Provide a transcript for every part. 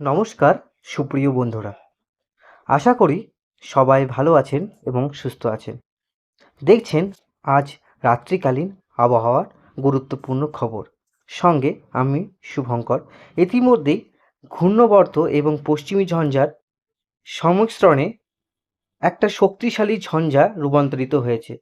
নমস্কার, সুপ্রিয় বন্ধুরা। আশা করি সবাই ভালো আছেন এবং সুস্থ আছেন। দেখছেন, আজ রাত্রিকালীন আবহাওয়ার গুরুত্বপূর্ণ খবর। সঙ্গে আমি শুভঙ্কর। ইতিমধ্যেই ঘূর্ণবর্ত এবং পশ্চিমী ঝঞ্ঝার সংমিশ্রণে একটা শক্তিশালী ঝঞ্ঝা রূপান্তরিত হয়েছে।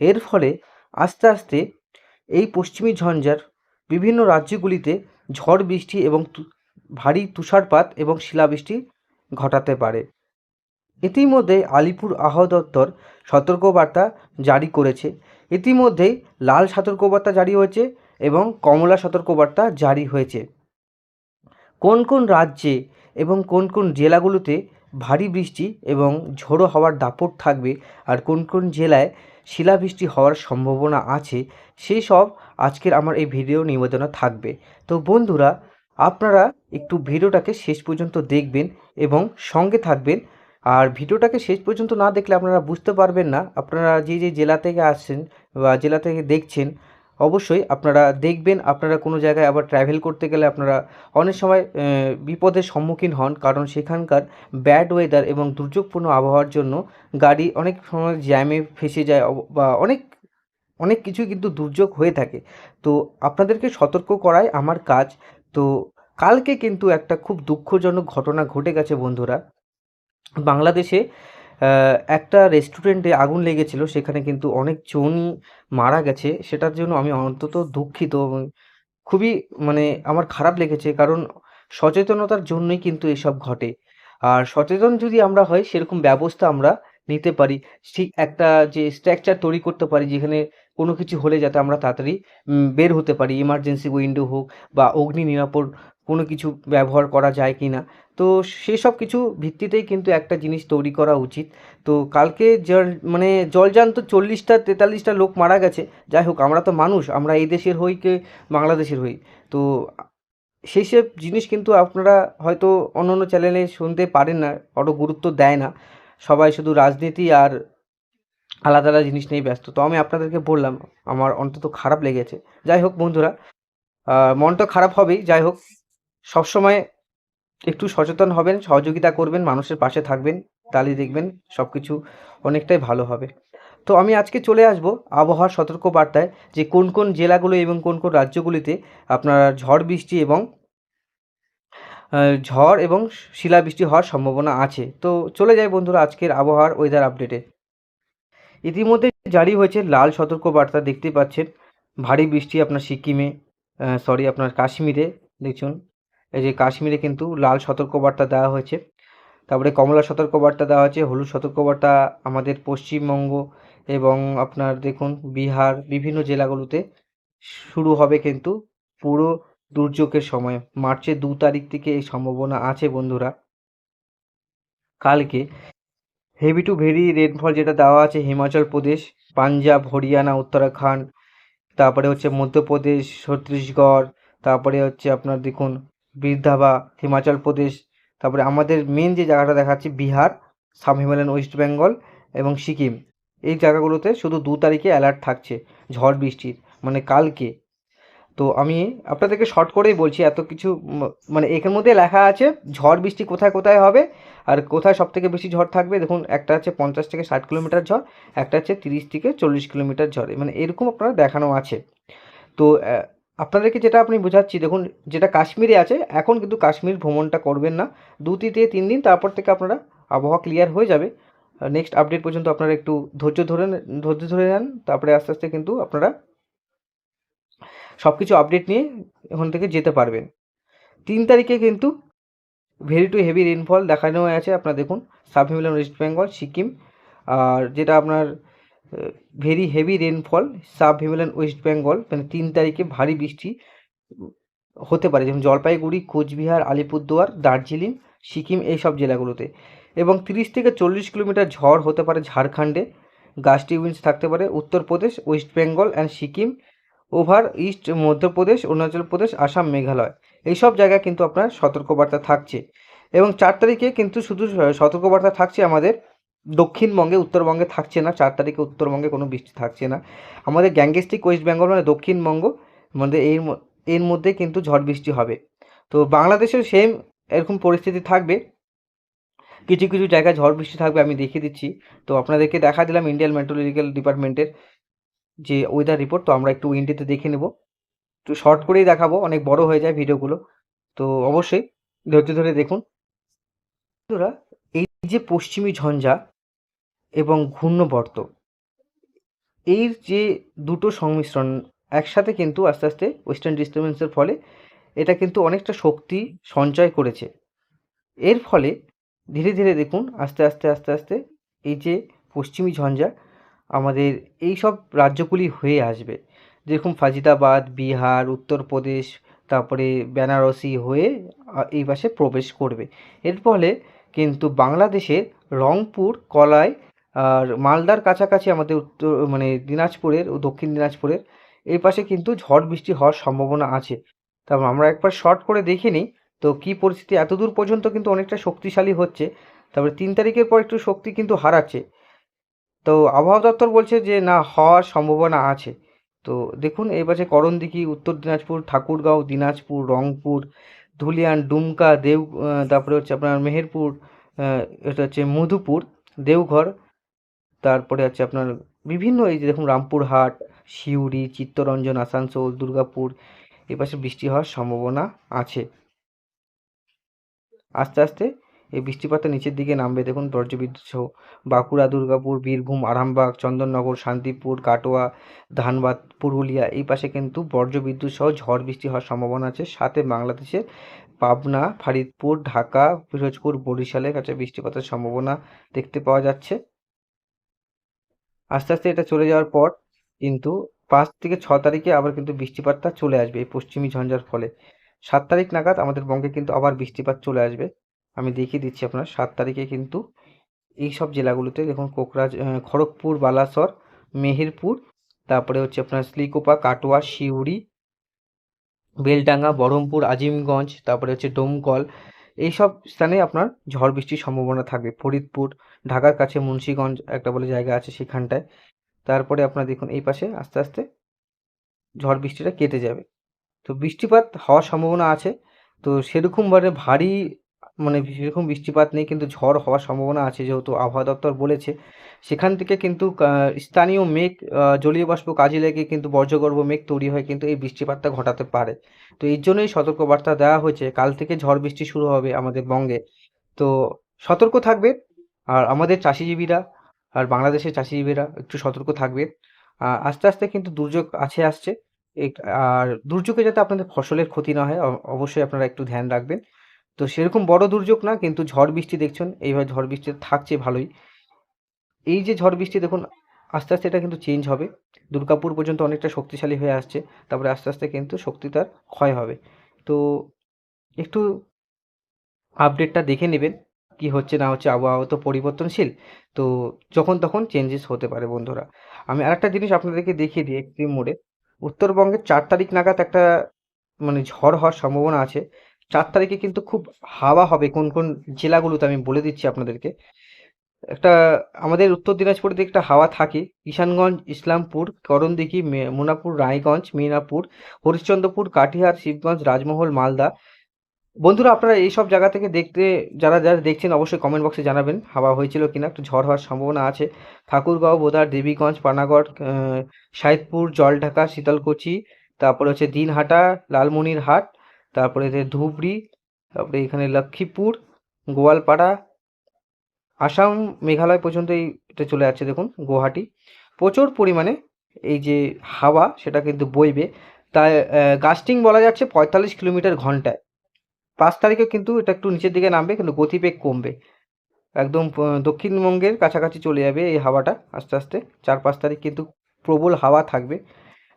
এর ফলে আস্তে আস্তে এই পশ্চিমী ঝঞ্ঝার বিভিন্ন রাজ্যগুলিতে ঝড় বৃষ্টি এবং ভারী তুষারপাত এবং শিলাবৃষ্টি ঘটাতে পারে। ইতিমধ্যে আলিপুর আবহাওয়া দপ্তর সতর্কবার্তা জারি করেছে। ইতিমধ্যেই লাল সতর্কবার্তা জারি হয়েছে এবং কমলা সতর্কবার্তা জারি হয়েছে। কোন কোন রাজ্যে এবং কোন কোন জেলাগুলোতে ভারী বৃষ্টি এবং ঝোড়ো হওয়ার দাপট থাকবে আর কোন কোন জেলায় শিলাবৃষ্টি হওয়ার সম্ভাবনা আছে সেই সব আজকের আমার এই ভিডিও নিবেদনা থাকবে। তো বন্ধুরা আপনারা একটু ভিডিওটাকে শেষ পর্যন্ত দেখবেন এবং সঙ্গে থাকবেন। আর ভিডিওটাকে শেষ পর্যন্ত না দেখলে আপনারা বুঝতে পারবেন না। আপনারা যে যে জেলা থেকে আসছেন বা জেলা থেকে দেখছেন, অবশ্যই আপনারা দেখবেন। আপনারা কোনো জায়গায় আবার ট্রাভেল করতে গেলে আপনারা অনেক সময় বিপদের সম্মুখীন হন। কারণ সেখানকার ব্যাড ওয়েদার এবং দুর্যোগপূর্ণ আবহাওয়ার জন্য গাড়ি অনেক সময় জ্যামে ফেসে যায় বা অনেক অনেক কিছুই কিন্তু দুর্যোগ হয়ে থাকে। তো আপনাদেরকে সতর্ক করাই আমার কাজ। তো কালকে কিন্তু একটা খুব দুঃখজনক ঘটনা ঘটে গেছে বন্ধুরা। বাংলাদেশে একটা রেস্টুরেন্টে আগুন লেগেছিল, সেখানে কিন্তু অনেক অনেকজনই মারা গেছে। সেটার জন্য আমি অন্তত দুঃখিত খুবই মানে আমার খারাপ লেগেছে, কারণ সচেতনতার জন্যই কিন্তু এসব ঘটে। আর সচেতন যদি আমরা হয়, সেরকম ব্যবস্থা আমরা নিতে পারি। ঠিক একটা যে স্ট্রাকচার তৈরি করতে পারি, যেখানে কোনো কিছু হলে যাতে আমরা তাড়াতাড়ি বের হতে পারি ইমার্জেন্সি উইন্ডো হোক বা অগ্নি নিরাপদ কোনো কিছু ব্যবহার করা যায় কি না। তো সেসব কিছু ভিত্তিতেই কিন্তু একটা জিনিস তৈরি করা উচিত। তো কালকে জল মানে জলজান্ত চল্লিশটা, তেতাল্লিশটা লোক মারা গেছে। যাই হোক, আমরা তো মানুষ, আমরা এই দেশের হই কে বাংলাদেশের হই। তো সেই সব জিনিস কিন্তু আপনারা হয়তো অন্য অন্য চ্যানেলে শুনতে পারেন না, অত গুরুত্ব দেয় না। সবাই শুধু রাজনীতি আর আলাদা আলাদা জিনিস নিয়ে ব্যস্ত। তো আমি আপনাদেরকে বললাম আমার অন্তত খারাপ লেগেছে। যাই হোক বন্ধুরা আহ, মনটা খারাপ হবেই। যাই হোক সবসময় একটু সচেতন হবেন সহযোগিতা করবেন মানুষের পাশে থাকবেন তাহলে দেখবেন সব কিছু অনেকটাই ভালো হবে। তো আমি আজকে চলে আসব আবহাওয়ার সতর্ক বার্তায় যে কোন কোন জেলাগুলো এবং কোন কোন রাজ্যগুলিতে আপনার ঝড় বৃষ্টি এবং ঝড় এবং শিলাবৃষ্টি হওয়ার সম্ভাবনা আছে। তো চলে যাই বন্ধুরা আজকের আবহাওয়ার ওয়েদার আপডেটে ইতিমধ্যে জারি হয়েছে লাল সতর্ক বার্তা দেখতে পাচ্ছেন। ভারী বৃষ্টি আপনার সিকিমে সরি আপনার কাশ্মীরে দেখুন এই যে কাশ্মীরে কিন্তু লাল সতর্কবার্তা দেওয়া হয়েছে। তারপরে কমলা সতর্কবার্তা দেওয়া হয়েছে, হলুদ সতর্কবার্তা আমাদের পশ্চিমবঙ্গ এবং আপনার দেখুন বিহার, বিভিন্ন জেলাগুলোতে শুরু হবে কিন্তু পুরো দুর্যোগের সময়। মার্চের দু তারিখ থেকে এই সম্ভাবনা আছে বন্ধুরা। কালকে হেভি টু ভেরি রেনফল যেটা দেওয়া আছে হিমাচল প্রদেশ পাঞ্জাব হরিয়ানা উত্তরাখণ্ড তারপরে হচ্ছে মধ্যপ্রদেশ, ছত্তিশগড়, তারপরে হচ্ছে আপনার দেখুন বৃদ্ধাবা হিমাচল প্রদেশ তারপরে আমাদের মেন যে জায়গাটা দেখাচ্ছে বিহার সাব হিমালয়ান ওয়েস্ট বেঙ্গল এবং সিকিম। এই জায়গাগুলোতে শুধু দু তারিখে অ্যালার্ট থাকছে, ঝড় বৃষ্টির মানে কালকে। তো আমি আপনাদেরকে শর্ট করেই বলছি, এত কিছু মানে এখানের মধ্যে লেখা আছে, ঝড় বৃষ্টি কোথায় কোথায় হবে, আর কোথায় সব থেকে বেশি ঝড় থাকবে, দেখুন, একটা আছে পঞ্চাশ থেকে ষাট কিলোমিটার ঝড়, একটা হচ্ছে তিরিশ থেকে চল্লিশ কিলোমিটার ঝড় মানে এরকম আপনার দেখানো আছে। তো আপনাদেরকে যেটা আপনি বোঝাচ্ছি, দেখুন, যেটা কাশ্মীরে আছে, এখন কিন্তু কাশ্মীর ভ্রমণটা করবেন না, দু থেকে তিন দিন, তারপর থেকে আপনারা আবহাওয়া ক্লিয়ার হয়ে যাবে। নেক্সট আপডেট পর্যন্ত আপনারা একটু ধৈর্য ধরে ধৈর্য ধরে নেন, তারপরে আস্তে আস্তে কিন্তু আপনারা সব কিছু আপডেট নিয়ে ওখান থেকে যেতে পারবেন। তিন তারিখে কিন্তু ভেরি টু হেভি রেনফল দেখানো আছে আপনার দেখুন সাব হিমালয়ান ওয়েস্ট বেঙ্গল সিকিম আর যেটা আপনার very heavy rainfall sub Himalayan West Bengal মানে তিন তারিখে ভারী বৃষ্টি হতে পারে। যেমন জলপাইগুড়ি, কোচবিহার, আলিপুরদুয়ার, দার্জিলিং, সিকিম এই সব জেলাগুলোতে। এবং তিরিশ থেকে চল্লিশ কিলোমিটার ঝড় হতে পারে ঝাড়খণ্ডে। গাস্টি উইন্ডস থাকতে পারে Uttar Pradesh West Bengal and Sikkim over east, Madhya Pradesh, Arunachal Pradesh, Assam, Meghalaya. এইসব জায়গায় কিন্তু আপনার সতর্কবার্তা থাকছে। এবং চার তারিখে কিন্তু শুধু সতর্কবার্তা থাকছে আমাদের দক্ষিণবঙ্গে, উত্তরবঙ্গে থাকছে না। চার তারিখে উত্তরবঙ্গে কোনো বৃষ্টি থাকছে না। আমাদের গ্যাংগেস্টিক ওয়েস্ট বেঙ্গল মানে দক্ষিণবঙ্গ, মধ্যে এর এর মধ্যে কিন্তু ঝড় বৃষ্টি হবে। তো বাংলাদেশের সেম এরকম পরিস্থিতি থাকবে। কিছু কিছু জায়গায় ঝড় বৃষ্টি থাকবে আমি দেখিয়ে দিচ্ছি। তো আপনাদেরকে দেখা দিলাম ইন্ডিয়ান মেট্রোলজিক্যাল ডিপার্টমেন্টের যে ওয়েদার রিপোর্ট তো আমরা একটু উইন্ডিতে দেখে নেব। একটু শর্ট করেই দেখাবো, অনেক বড় হয়ে যায় ভিডিওগুলো। তো অবশ্যই ধৈর্য ধরে দেখুন। বন্ধুরা, এই যে পশ্চিমী ঝঞ্ঝা এবং ঘূর্ণবর্ত, এর যে দুটো সংমিশ্রণ, একসাথে কিন্তু আস্তে আস্তে ওয়েস্টার্ন ডিস্টার্বেন্সের ফলে এটা কিন্তু অনেকটা শক্তি সঞ্চয় করেছে। এর ফলে ধীরে ধীরে দেখুন, আস্তে আস্তে আস্তে আস্তে এই যে পশ্চিমী ঝঞ্ঝা আমাদের এই সব রাজ্যগুলি হয়ে আসবে। যেরকম ফাজিদাবাদ বিহার, উত্তরপ্রদেশ, তারপরে বেনারসি হয়ে এই পাশে প্রবেশ করবে। এর ফলে কিন্তু বাংলাদেশের রংপুর, কলাই আর মালদার কাছাকাছি আমাদের উত্তর মানে দিনাজপুরের ও দক্ষিণ দিনাজপুরের, এই পাশে কিন্তু ঝড় বৃষ্টি হওয়ার সম্ভাবনা আছে। তারপর আমরা একবার শর্ট করে দেখে নিই, তো কী পরিস্থিতি? এত দূর পর্যন্ত কিন্তু অনেকটা শক্তিশালী হচ্ছে। তারপরে তিন তারিখের পর একটু শক্তি কিন্তু হারাচ্ছে। তো আবহাওয়া দপ্তর বলছে যে না হওয়ার সম্ভাবনা আছে। তো দেখুন পাশে করণদিঘি উত্তর দিনাজপুর ঠাকুরগাঁও দিনাজপুর রংপুর ধুলিয়ান ডুমকা আহ, তারপরে হচ্ছে আপনার মেহেরপুর এটা হচ্ছে মধুপুর দেওঘর তারপরে হচ্ছে আপনার বিভিন্ন এই যে দেখুন রামপুরহাট সিউড়ি চিত্তরঞ্জন আসানসোল দুর্গাপুর এই পাশে বৃষ্টি হওয়ার সম্ভাবনা আছে। আস্তে আস্তে এই বৃষ্টিপাতটা নিচের দিকে নামবে। দেখুন বজ্রবিদ্যুৎ সহ বাঁকুড়া, দুর্গাপুর, বীরভূম, আরামবাগ, চন্দননগর, শান্তিপুর, কাটোয়া, ধানবাদ, পুরুলিয়া, এই পাশে কিন্তু বজ্রবিদ্যুৎ সহ ঝড় বৃষ্টি হওয়ার সম্ভাবনা আছে। সাথে বাংলাদেশের পাবনা, ফরিদপুর, ঢাকা পিরোজপুর বরিশালের কাছে বৃষ্টিপাতের সম্ভাবনা দেখতে পাওয়া যাচ্ছে। আস্তে আস্তে এটা চলে যাওয়ার পর কিন্তু পাঁচ থেকে ছ তারিখে আবার কিন্তু বৃষ্টিপাতটা চলে আসবে এই পশ্চিমী ঝঞ্ঝার ফলে। সাত তারিখ নাগাদ আমাদের বঙ্গে কিন্তু আবার বৃষ্টিপাত চলে আসবে। আমি দেখিয়ে দিচ্ছি আপনার সাত তারিখে কিন্তু এই সব জেলাগুলোতে দেখুন কোকরাঝ আহ, খড়গপুর বালাসর মেহেরপুর তারপরে হচ্ছে আপনার স্লিকোপা কাটোয়া সিউড়ি বেলডাঙ্গা বহরমপুর আজিমগঞ্জ তারপরে হচ্ছে ডোমকল এই সব স্থানে আপনার ঝড় বৃষ্টির সম্ভাবনা থাকবে। ফরিদপুর ঢাকার কাছে মুন্সীগঞ্জ একটা বলে জায়গা আছে সেখানটায়। তারপরে আপনার দেখুন এই পাশে আস্তে আস্তে ঝড় বৃষ্টিটা কেটে যাবে। তো বৃষ্টিপাত হওয়ার সম্ভাবনা আছে। তো সেরকমভাবে ভারী মানে সেরকম বৃষ্টিপাত নেই কিন্তু ঝড় হওয়ার সম্ভাবনা আছে যেহেতু আবহাওয়া দপ্তর বলেছে। সেখান থেকে কিন্তু স্থানীয় মেঘ জলীয় বাষ্প কাজে লেগে কিন্তু বর্জ্যগর্ভ মেঘ তৈরি হয় কিন্তু এই বৃষ্টিপাতটা ঘটাতে পারে। তো এই জন্যই সতর্কবার্তা দেওয়া হয়েছে কাল থেকে ঝড় বৃষ্টি শুরু হবে আমাদের বঙ্গে। তো সতর্ক থাকবে আর আমাদের চাষিজীবীরা আর বাংলাদেশের চাষিজীবীরা একটু সতর্ক থাকবে আস্তে আস্তে কিন্তু দুর্যোগ আছে আসছে। আর দুর্যোগে যাতে আপনাদের ফসলের ক্ষতি না হয় অবশ্যই আপনারা একটু ধ্যান রাখবেন। তো সেরকম বড় দুর্যোগ না, কিন্তু ঝড় বৃষ্টি দেখছেন, এইভাবে ঝড় বৃষ্টি থাকছে ভালোই। এই যে ঝড় বৃষ্টি দেখুন, আস্তে আস্তে এটা কিন্তু চেঞ্জ হবে। দুর্গাপুর পর্যন্ত অনেকটা শক্তিশালী হয়ে আসছে, তারপরে আস্তে আস্তে কিন্তু শক্তি তার ক্ষয় হবে। তো একটু আপডেটটা দেখে নেবেন, কি হচ্ছে না হচ্ছে, আবহাওয়া তো পরিবর্তনশীল, তো যখন তখন চেঞ্জেস হতে পারে বন্ধুরা। আমি আরেকটা জিনিস আপনাদেরকে দেখিয়ে দিই এক্সট্রিম মোডে উত্তরবঙ্গের চার তারিখ নাগাদ একটা মানে ঝড় হওয়ার সম্ভাবনা আছে। চার তারিখে কিন্তু খুব হাওয়া হবে, কোন কোন জেলাগুলোতে আমি বলে দিচ্ছি আপনাদেরকে। একটা আমাদের উত্তর দিনাজপুরের দিকে একটা হাওয়া থাকে কিষানগঞ্জ ইসলামপুর, করণদিঘি মোনাপুর, রায়গঞ্জ, মিনাপুর, হরিশ্চন্দ্রপুর, কাটিহার, শিবগঞ্জ, রাজমহল, মালদা। বন্ধুরা, আপনারা এই সব জায়গা থেকে দেখতে, যারা যারা দেখছেন, অবশ্যই কমেন্ট বক্সে জানাবেন, হাওয়া হয়েছিল কিনা, একটু ঝড় হওয়ার সম্ভাবনা আছে। ঠাকুরগাঁও, বোদার, দেবীগঞ্জ, পানাগড় সাইদপুর জলঢাকা, শীতলকুচি, তারপরে হচ্ছে দিনহাটা, লালমনিরহাট তারপরে যে ধুবড়ি, তারপরে এখানে লক্ষ্মীপুর, গোয়ালপাড়া, আসাম, মেঘালয় পর্যন্ত এই এটা চলে যাচ্ছে দেখুন, গুয়াহাটি। প্রচুর পরিমাণে এই যে হাওয়া, সেটা কিন্তু বইবে। তাই গাস্টিং বলা যাচ্ছে পঁয়তাল্লিশ কিলোমিটার ঘন্টায়। পাঁচ তারিখে কিন্তু এটা একটু নিচের দিকে নামবে, কিন্তু গতিবেগ কমবে। একদম দক্ষিণবঙ্গের কাছাকাছি চলে যাবে এই হাওয়াটা আস্তে আস্তে। চার পাঁচ তারিখ কিন্তু প্রবল হাওয়া থাকবে।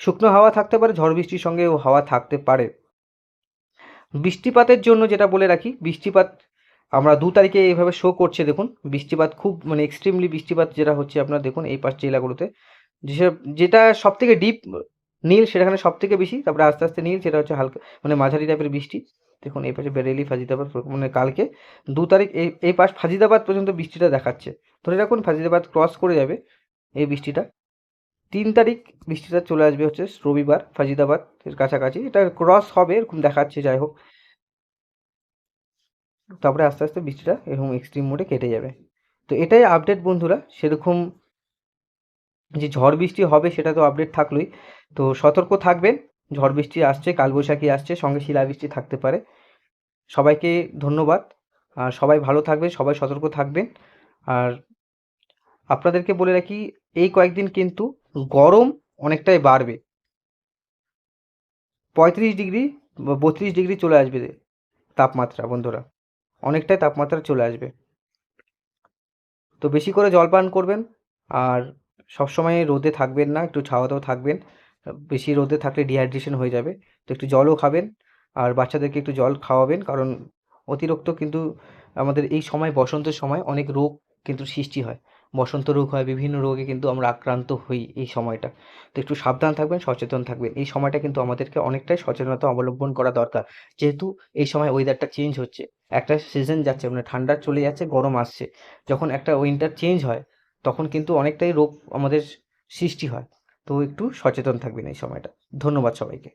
শুকনো হাওয়া থাকতে পারে, ঝড় বৃষ্টির সঙ্গেও হাওয়া থাকতে পারে। বৃষ্টিপাতের জন্য যেটা বলে রাখি, বৃষ্টিপাত আমরা দু তারিখে এইভাবে শো করছে দেখুন, বৃষ্টিপাত খুব মানে এক্সট্রিমলি বৃষ্টিপাত যেটা হচ্ছে আপনার দেখুন এই পাঁচ জেলাগুলোতে। যেসব, যেটা সব থেকে ডিপ নীল সেখানে সব থেকে বেশি, তারপরে আস্তে আস্তে নীল সেটা হচ্ছে হালকা মানে মাঝারি টাইপের বৃষ্টি। দেখুন এই পাশে বেরেলি, ফাজিদাবাদ মানে কালকে দু তারিখ এই এই পাশ ফাজিদাবাদ পর্যন্ত বৃষ্টিটা দেখাচ্ছে। ধরে রাখুন ফাজিদাবাদ ক্রস করে যাবে এই বৃষ্টিটা। তিন তারিখ বৃষ্টিটা চলে আসবে হচ্ছে রবিবার, ফাজিদাবাদ এর কাছাকাছি। এটা ক্রস হবে, এরকম দেখাচ্ছে, যাই হোক। তারপরে আস্তে আস্তে বৃষ্টিটা এরকম এক্সট্রিম মোডে কেটে যাবে। তো এটাই আপডেট বন্ধুরা, সেরকম যে ঝড় বৃষ্টি হবে সেটা তো আপডেট থাকলোই। তো সতর্ক থাকবেন, ঝড় বৃষ্টি আসছে, কালবৈশাখী আসছে, সঙ্গে শিলাবৃষ্টি থাকতে পারে। সবাইকে ধন্যবাদ, আর সবাই ভালো থাকবেন, সবাই সতর্ক থাকবেন। আর আপনাদেরকে বলে রাখি এই কয়েকদিন কিন্তু গরম অনেকটাই বাড়বে। পঁয়ত্রিশ ডিগ্রি বত্রিশ ডিগ্রি চলে আসবে তাপমাত্রা বন্ধুরা। অনেকটাই তাপমাত্রা চলে আসবে। তো বেশি করে জল পান করবেন আর সবসময় রোদে থাকবেন না, একটু ছাওয়াতেও থাকবেন। বেশি রোদে থাকলে ডিহাইড্রেশন হয়ে যাবে। তো একটু জলও খাবেন আর বাচ্চাদেরকে একটু জল খাওয়াবেন কারণ অতিরিক্ত কিন্তু আমাদের এই সময়, বসন্তের সময় অনেক রোগ কিন্তু সৃষ্টি হয়। বসন্ত রোগ হয়, বিভিন্ন রোগে কিন্তু আমরা আক্রান্ত হই এই সময়টা। তো একটু সাবধান থাকবেন, সচেতন থাকবেন। এই সময়টা কিন্তু আমাদেরকে অনেকটাই সচেতনতা অবলম্বন করা দরকার। যেহেতু এই সময় ওয়েদারটা চেঞ্জ হচ্ছে, একটা সিজন যাচ্ছে মানে ঠান্ডা চলে যাচ্ছে, গরম আসছে। যখন একটা উইন্টার চেঞ্জ হয়, তখন কিন্তু অনেকটাই রোগ আমাদের সৃষ্টি হয়। তো একটু সচেতন থাকবেন এই সময়টা। ধন্যবাদ সবাইকে।